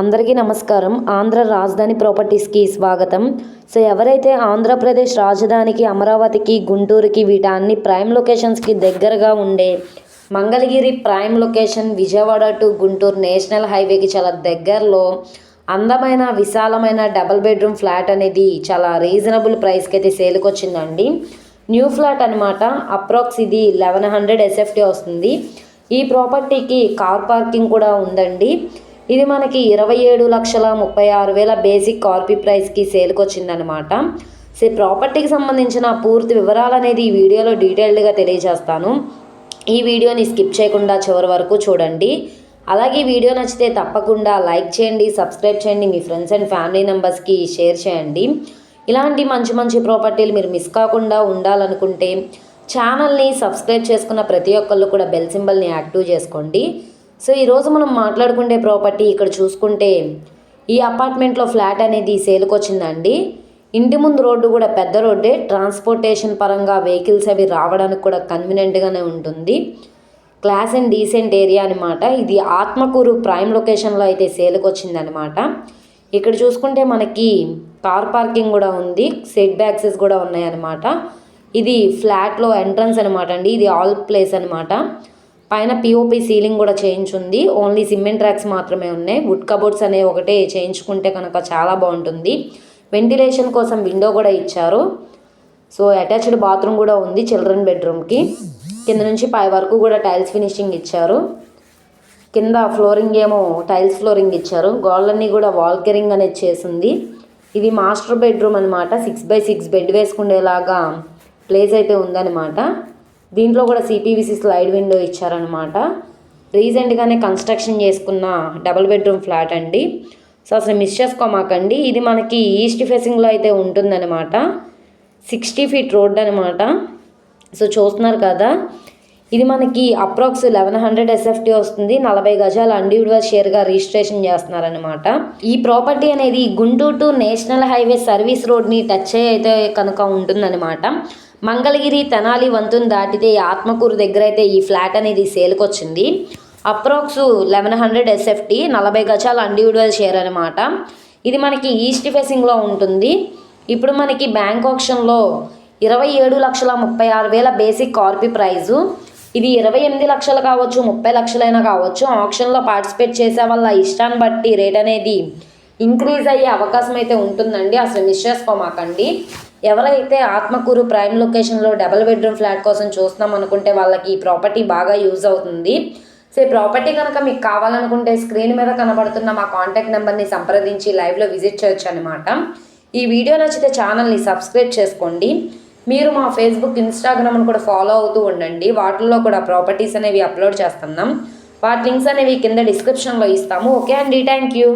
అందరికీ నమస్కారం. ఆంధ్ర రాజధాని ప్రాపర్టీస్కి స్వాగతం. సో ఎవరైతే ఆంధ్రప్రదేశ్ రాజధానికి అమరావతికి గుంటూరుకి వీటి అన్ని ప్రైమ్ లొకేషన్స్కి దగ్గరగా ఉండే Mangalagiri prime location Vijayawada to Guntur national హైవేకి చాలా దగ్గరలో అందమైన విశాలమైన డబల్ బెడ్రూమ్ ఫ్లాట్ అనేది చాలా రీజనబుల్ ప్రైస్కి అయితే సేల్కి వచ్చిందండి. న్యూ ఫ్లాట్ అనమాట అప్రాక్స్ ఇది లెవెన్ హండ్రెడ్ ఎస్ఎఫ్టీ వస్తుంది. ఈ ప్రాపర్టీకి కార్ పార్కింగ్ కూడా ఉందండి. ఇది మనకి ఇరవై ఏడు లక్షల ముప్పై ఆరు వేల బేసిక్ కార్పీ ప్రైస్కి సేల్కి వచ్చిందనమాట సో ప్రాపర్టీకి సంబంధించిన పూర్తి వివరాలు అనేది ఈ వీడియోలో డీటెయిల్డ్గా తెలియజేస్తాను. ఈ వీడియోని స్కిప్ చేయకుండా చివరి వరకు చూడండి. అలాగే ఈ వీడియో నచ్చితే తప్పకుండా లైక్ చేయండి సబ్స్క్రైబ్ చేయండి మీ ఫ్రెండ్స్ అండ్ ఫ్యామిలీ మెంబర్స్కి షేర్ చేయండి. ఇలాంటి మంచి మంచి ప్రాపర్టీలు మీరు మిస్ కాకుండా ఉండాలనుకుంటే ఛానల్ని సబ్స్క్రైబ్ చేసుకున్న ప్రతి ఒక్కళ్ళు కూడా బెల్ సింబల్ని యాక్టివ్ చేసుకోండి. సో ఈరోజు మనం మాట్లాడుకునే ప్రాపర్టీ ఇక్కడ చూసుకుంటే ఈ అపార్ట్మెంట్లో ఫ్లాట్ అనేది సేల్కి వచ్చిందండి. ఇంటి ముందు రోడ్డు కూడా పెద్ద రోడ్డే. ట్రాన్స్పోర్టేషన్ పరంగా వెహికల్స్ అవి రావడానికి కూడా కన్వీనియంట్గానే ఉంటుంది. క్లాస్ అండ్ డీసెంట్ ఏరియా అనమాట ఇది ఆత్మకూరు ప్రైమ్ లొకేషన్లో అయితే సేల్కి వచ్చిందనమాట ఇక్కడ చూసుకుంటే మనకి కార్ పార్కింగ్ కూడా ఉంది. సెట్ బ్యాక్సెస్ కూడా ఉన్నాయన్నమాట. ఇది ఫ్లాట్లో ఎంట్రన్స్ అనమాట అండి. ఇది ఆల్ ప్లేస్ అనమాట పైన పిఓపి సీలింగ్ కూడా చేయించుంది. ఓన్లీ సిమెంట్ ట్రాక్స్ మాత్రమే ఉన్నాయి. వుడ్ కబోర్డ్స్ అనేవి ఒకటే చేయించుకుంటే కనుక చాలా బాగుంటుంది. వెంటిలేషన్ కోసం విండో కూడా ఇచ్చారు. సో అటాచ్డ్ బాత్రూమ్ కూడా ఉంది చిల్డ్రన్ బెడ్రూమ్కి కింద నుంచి పై వరకు కూడా టైల్స్ ఫినిషింగ్ ఇచ్చారు. కింద ఫ్లోరింగ్ ఏమో టైల్స్ ఫ్లోరింగ్ ఇచ్చారు. గోళ్ళన్నీ కూడా వాల్కెరింగ్ అనేది చేసింది. ఇది మాస్టర్ బెడ్రూమ్ అనమాట సిక్స్ బై సిక్స్ బెడ్ వేసుకునేలాగా ప్లేస్ అయితే ఉందన్నమాట. దీంట్లో కూడా సిపివిసి స్లైడ్ విండో ఇచ్చారనమాట రీసెంట్గానే కన్స్ట్రక్షన్ చేసుకున్న డబుల్ బెడ్రూమ్ ఫ్లాట్ అండి. సో అసలు మిస్ చేసుకోమాకండి. ఇది మనకి ఈస్ట్ ఫేసింగ్లో అయితే ఉంటుందన్నమాట. సిక్స్టీ ఫీట్ రోడ్ అనమాట సో చూస్తున్నారు కదా. ఇది మనకి అప్రాక్స్ లెవెన్ హండ్రెడ్ ఎస్ఎఫ్టీ వస్తుంది. నలభై గజాలు ఇండివిజువల్ షేర్గా రిజిస్ట్రేషన్ చేస్తున్నారనమాట ఈ ప్రాపర్టీ అనేది Guntur to national highway service రోడ్ని touch అయితే కనుక ఉంటుందన్నమాట. మంగళగిరి తెనాలి వంతుని దాటితే ఆత్మకూరు దగ్గర అయితే ఈ ఫ్లాట్ అనేది సేల్కి వచ్చింది అప్రాక్స్ లెవెన్ హండ్రెడ్ ఎస్ఎఫ్టీ నలభై గజాలు ఇండివిజువల్ షేర్ అనమాట ఇది మనకి ఈస్ట్ ఫేసింగ్లో ఉంటుంది. ఇప్పుడు మనకి బ్యాంక్ ఆప్షన్లో ఇరవై ఏడు లక్షల ముప్పై ఆరు వేల బేసిక్ కార్పీ ప్రైజు ఇది ఇరవై ఎనిమిది లక్షలు కావచ్చు ముప్పై లక్షలైనా కావచ్చు. ఆప్షన్లో పార్టిసిపేట్ చేసే వాళ్ళ ఇష్టాన్ని బట్టి రేట్ అనేది ఇంక్రీజ్ అయ్యే అవకాశం అయితే ఉంటుందండి. అసలు మిస్ చేసుకోమాకండి. ఎవరైతే ఆత్మకూరు ప్రైమ్ లొకేషన్లో డబల్ బెడ్రూమ్ ఫ్లాట్ కోసం చూస్తున్నాం అనుకుంటే వాళ్ళకి ఈ ప్రాపర్టీ బాగా యూజ్ అవుతుంది. సో ఈ ప్రాపర్టీ కనుక మీకు కావాలనుకుంటే స్క్రీన్ మీద కనబడుతున్న మా కాంటాక్ట్ నెంబర్ని సంప్రదించి లైవ్లో విజిట్ చేయొచ్చు అనమాట ఈ వీడియో నచ్చితే ఛానల్ని సబ్స్క్రైబ్ చేసుకోండి. మీరు మా ఫేస్బుక్ ఇన్స్టాగ్రామ్ను కూడా ఫాలో అవుతూ ఉండండి. వాటిల్లో కూడా ప్రాపర్టీస్ అనేవి అప్లోడ్ చేస్తున్నాం. వాటి లింక్స్ అనేవి కింద డిస్క్రిప్షన్లో ఇస్తాము. ఓకే అండి థ్యాంక్ యూ